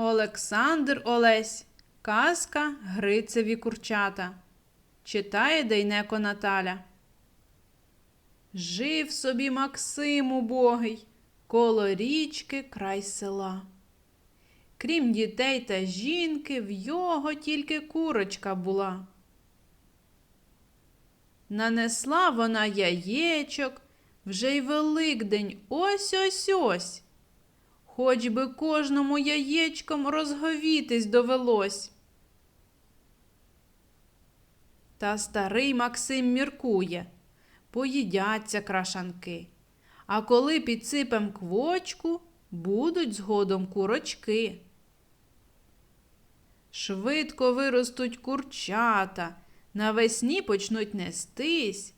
Олександр Олесь. Казка Грицеві курчата. Читає Дейнеко Наталя. Жив собі Максим убогий, коло річки край села. Крім дітей та жінки, в його тільки курочка була. Нанесла вона яєчок, вже й Великдень ось ось ось. Хоч би кожному яєчком розговітись довелось. Та старий Максим міркує, поїдяться крашанки. А коли підсипем квочку, будуть згодом курочки. Швидко виростуть курчата, навесні почнуть нестись.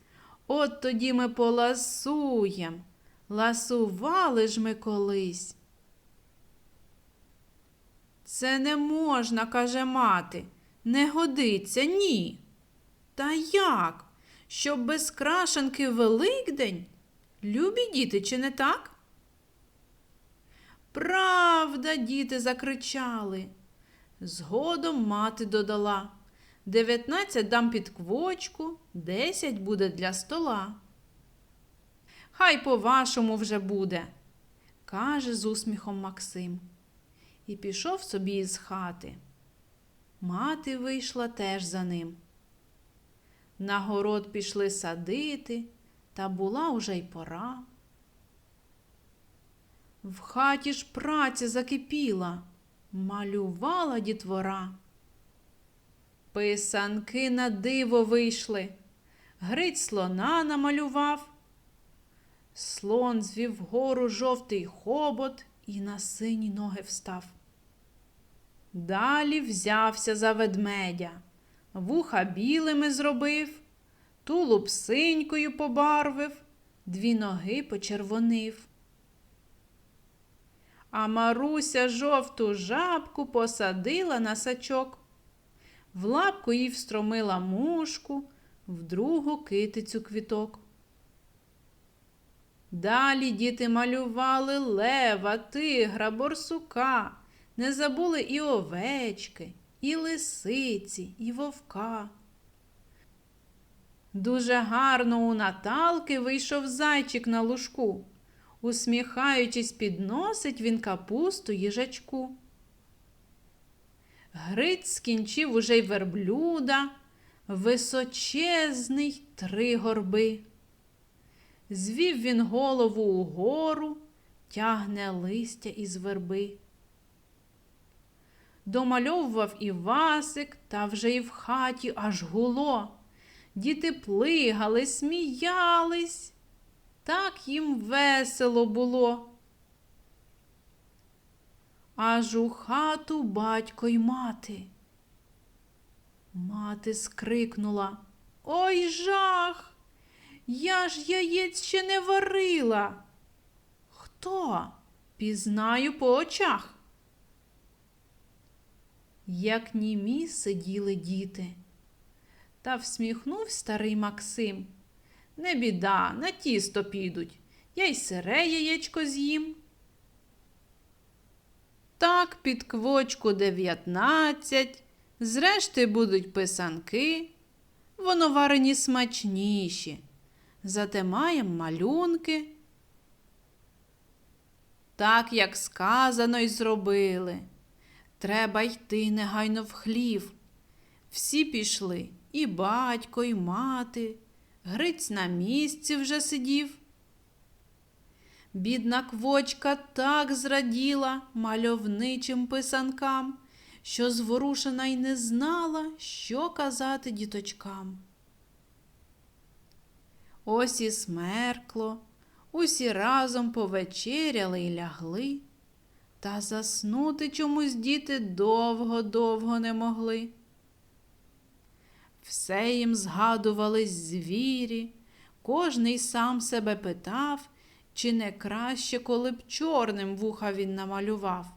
От тоді ми поласуєм. Ласували ж ми колись. Це не можна, каже мати, не годиться, ні. Та як? Щоб без крашенки Великдень? Любі діти, чи не так? Правда, діти закричали. Згодом мати додала. Дев'ятнадцять дам під квочку, десять буде для стола. Хай по-вашому вже буде, каже з усміхом Максим. І пішов собі із хати. Мати вийшла теж за ним. На город пішли садити, та була уже й пора. В хаті ж праця закипіла, малювала дітвора. Писанки на диво вийшли, Гриць слона намалював. Слон звів вгору жовтий хобот і на сині ноги встав. Далі взявся за ведмедя, вуха білими зробив, тулуб синькою побарвив, дві ноги почервонив. А Маруся жовту жабку посадила на сачок. В лапку їй встромила мушку, в другу китицю квіток. Далі діти малювали лева, тигра, борсука, не забули і овечки, і лисиці, і вовка. Дуже гарно у Наталки вийшов зайчик на лужку. Усміхаючись, підносить він капусту їжачку. Гриць скінчив уже й верблюда, височезний три горби. Звів він голову угору, тягне листя із верби. Домальовував і Васик, та вже й в хаті аж гуло. Діти плигали, сміялись. Так їм весело було. Аж у хату батько й мати. Мати скрикнула Ой жах! Я ж яєць ще не варила. Хто? Пізнаю по очах. Як німі сиділи діти. Та всміхнув старий Максим. Не біда, на тісто підуть. Я й сире яєчко з'їм. Так, під квочку дев'ятнадцять, зрешти будуть писанки, воно варені смачніші, зате маєм малюнки. Так, як сказано, й зробили. Треба йти негайно в хлів. Всі пішли, і батько, і мати. Гриць на місці вже сидів. Бідна квочка так зраділа мальовничим писанкам, що зворушена й не знала, що казати діточкам. Ось і смеркло, усі разом повечеряли й лягли, та заснути чомусь діти довго-довго не могли. Все їм згадувались звірі, кожний сам себе питав, чи не краще, коли б чорним вуха він намалював.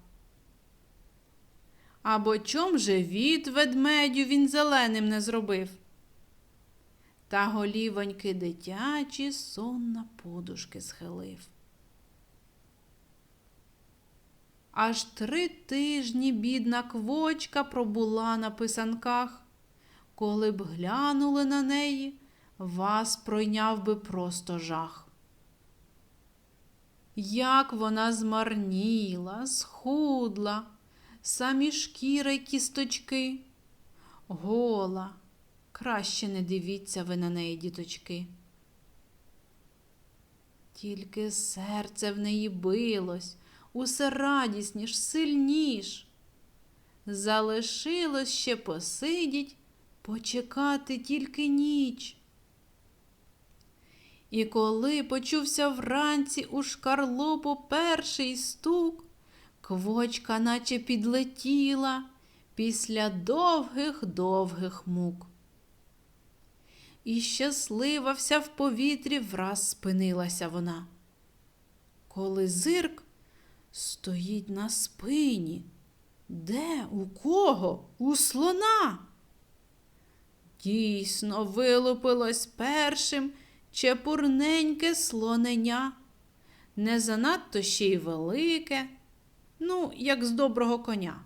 Або чом же від ведмедю він зеленим не зробив? Та голівоньки дитячі сон на подушки схилив. Аж три тижні бідна квочка пробула на писанках. Коли б глянули на неї, вас пройняв би просто жах. Як вона змарніла, схудла, самі шкіра й кісточки, гола, краще не дивіться ви на неї, діточки. Тільки серце в неї билось, усе радісніш, сильніш. Залишилось ще посидіть, почекати тільки ніч. І коли почувся вранці у шкарлупу перший стук, квочка наче підлетіла після довгих довгих мук. І щаслива вся в повітрі враз спинилася вона. Коли зирк стоїть на спині. Де? У кого? У слона? Дійсно, вилупилось першим чепурненьке слоненя, не занадто ще й велике, ну, як з доброго коня.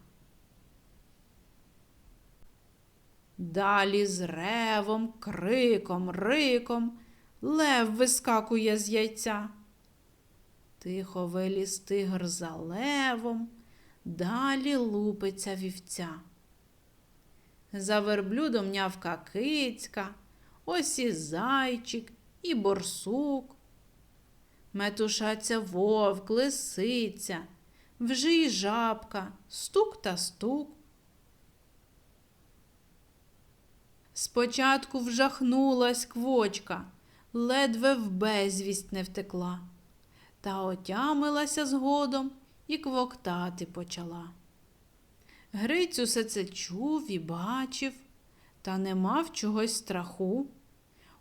Далі з ревом, криком, риком лев вискакує з яйця. Тихо виліз тигр за левом, далі лупиться вівця. За верблюдом нявка кицька, ось і зайчик, і борсук. Метушаться вовк, лисиця, вже й жабка, стук та стук. Спочатку вжахнулась квочка, ледве в безвість не втекла, та отямилася згодом і квоктати почала. Гриць усе це чув і бачив, та не мав чогось страху,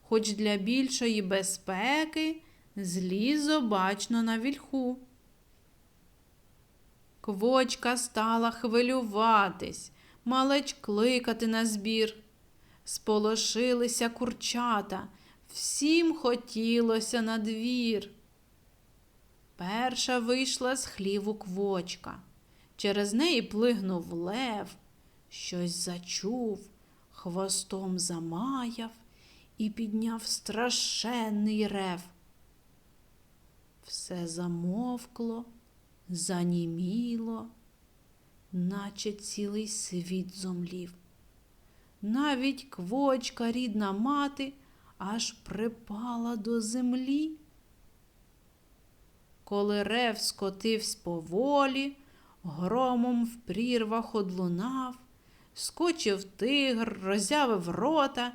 хоч для більшої безпеки зліз обачно на вільху. Квочка стала хвилюватись, малеч кликати на збір. Сполошилися курчата, всім хотілося на двір. Перша вийшла з хліву квочка. Через неї плигнув лев, щось зачув, хвостом замаяв і підняв страшенний рев. Все замовкло, заніміло, наче цілий світ зомлів. Навіть квочка, рідна мати, аж припала до землі. Коли рев скотивсь поволі, громом в прірвах одлунав, скочив тигр, роззявив рота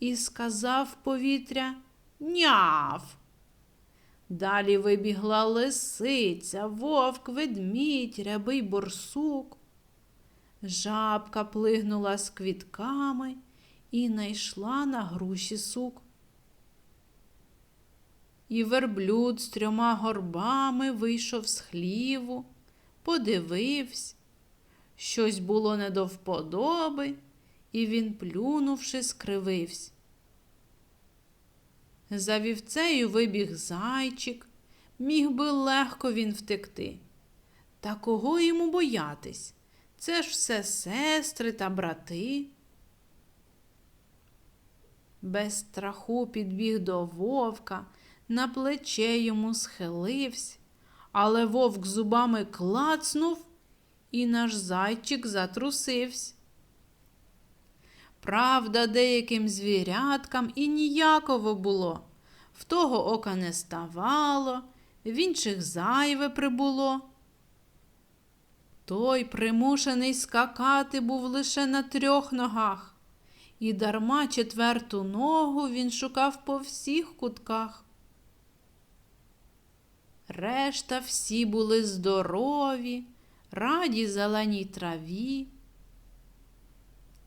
і сказав повітря Няв. Далі вибігла лисиця, вовк, ведмідь, рябий борсук. Жабка плигнула з квітками і найшла на груші сук. І верблюд з трьома горбами вийшов з хліву, подивився, щось було не до вподоби, і він, плюнувши, скривився. За вівцею вибіг зайчик, міг би легко він втекти. Та кого йому боятись? Це ж все сестри та брати. Без страху підбіг до вовка, на плече йому схилився, але вовк зубами клацнув, і наш зайчик затрусився. Правда, деяким звіряткам і ніяково було, в того ока не ставало, в інших зайве прибуло. Той примушений скакати був лише на трьох ногах, і дарма четверту ногу він шукав по всіх кутках. Решта всі були здорові, раді зеленій траві.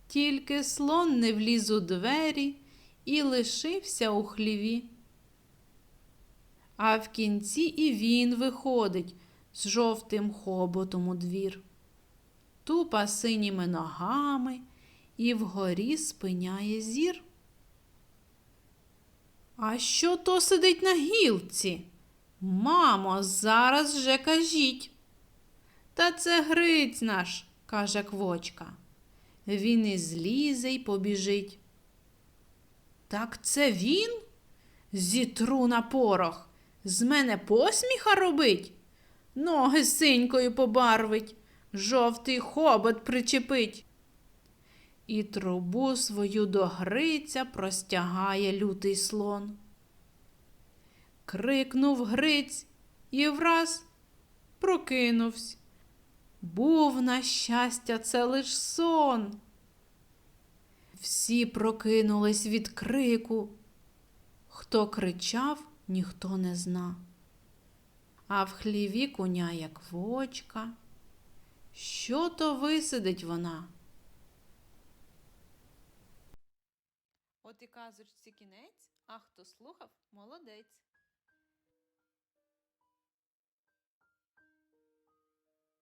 Тільки слон не вліз у двері і лишився у хліві. А в кінці і він виходить з жовтим хоботом у двір, тупа синіми ногами і вгорі спиняє зір. А що то сидить на гілці? Мамо, зараз же кажіть. Та це Гриць наш, каже квочка. Він і злізе й побіжить. Так це він? Зітру на порох. З мене посміха робить? Ноги синькою побарвить, жовтий хобот причепить. І трубу свою до Гриця простягає лютий слон. Крикнув Гриць і враз прокинувсь. Був, на щастя, це лиш сон. Всі прокинулись від крику. Хто кричав, ніхто не зна. А в хліві куняє квочка. Що то висидить вона? От і казочці кінець, а хто слухав, молодець.